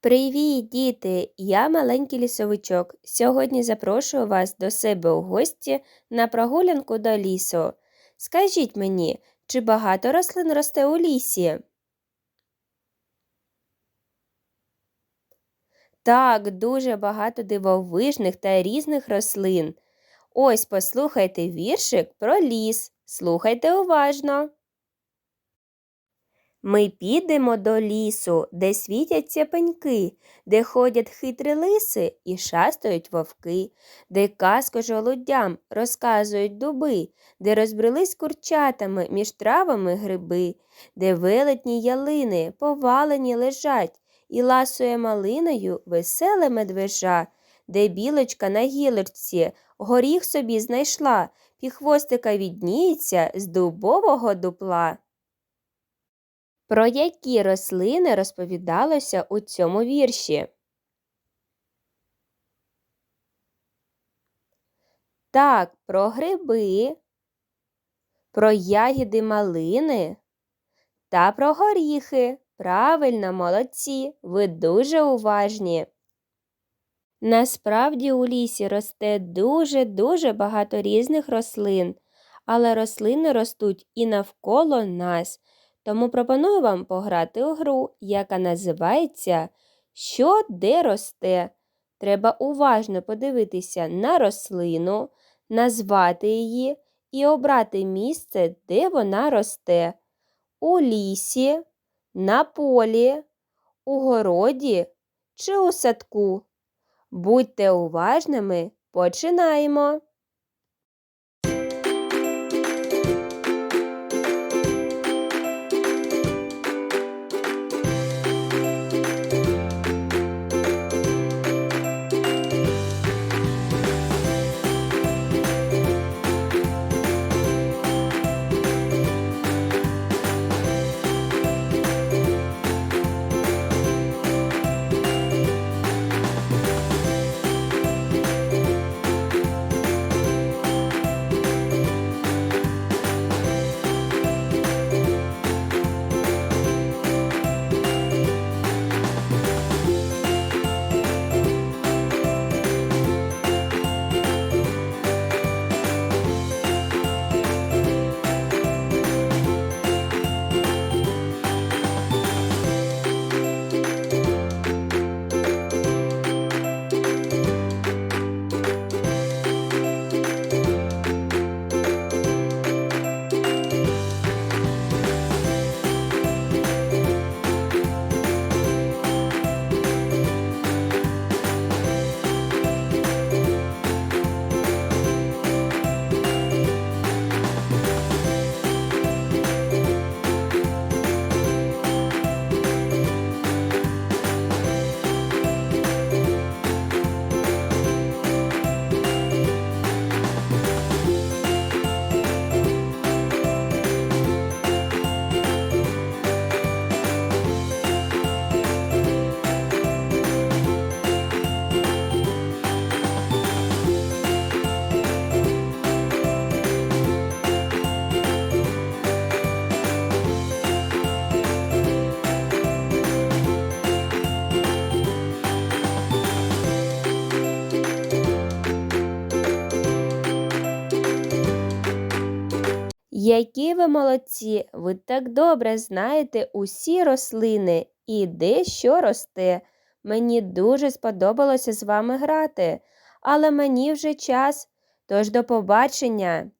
Привіт, діти! Я маленький лісовичок. Сьогодні запрошую вас до себе у гості на прогулянку до лісу. Скажіть мені, чи багато рослин росте у лісі? Так, дуже багато дивовижних та різних рослин. Ось послухайте віршик про ліс. Слухайте уважно. Ми підемо до лісу, де світяться пеньки, де ходять хитрі лиси і шастають вовки, де казку жолудям розказують дуби, де розбрелись курчатами між травами гриби, де велетні ялини повалені лежать, і ласує малиною веселе медвежа, де білочка на гілочці горіх собі знайшла, піхвостика відніється з дубового дупла. Про які рослини розповідалося у цьому вірші? Так, про гриби, про ягіди малини та про горіхи. Правильно, молодці, ви дуже уважні. Насправді у лісі росте дуже-дуже багато різних рослин, але рослини ростуть і навколо нас. Тому пропоную вам пограти у гру, яка називається Що де росте. Треба уважно подивитися на рослину, назвати її і обрати місце, де вона росте. У лісі, на полі, у городі чи у садку. Будьте уважними, починаємо! Які ви молодці! Ви так добре знаєте усі рослини і де що росте. Мені дуже сподобалося з вами грати, але мені вже час. Тож до побачення!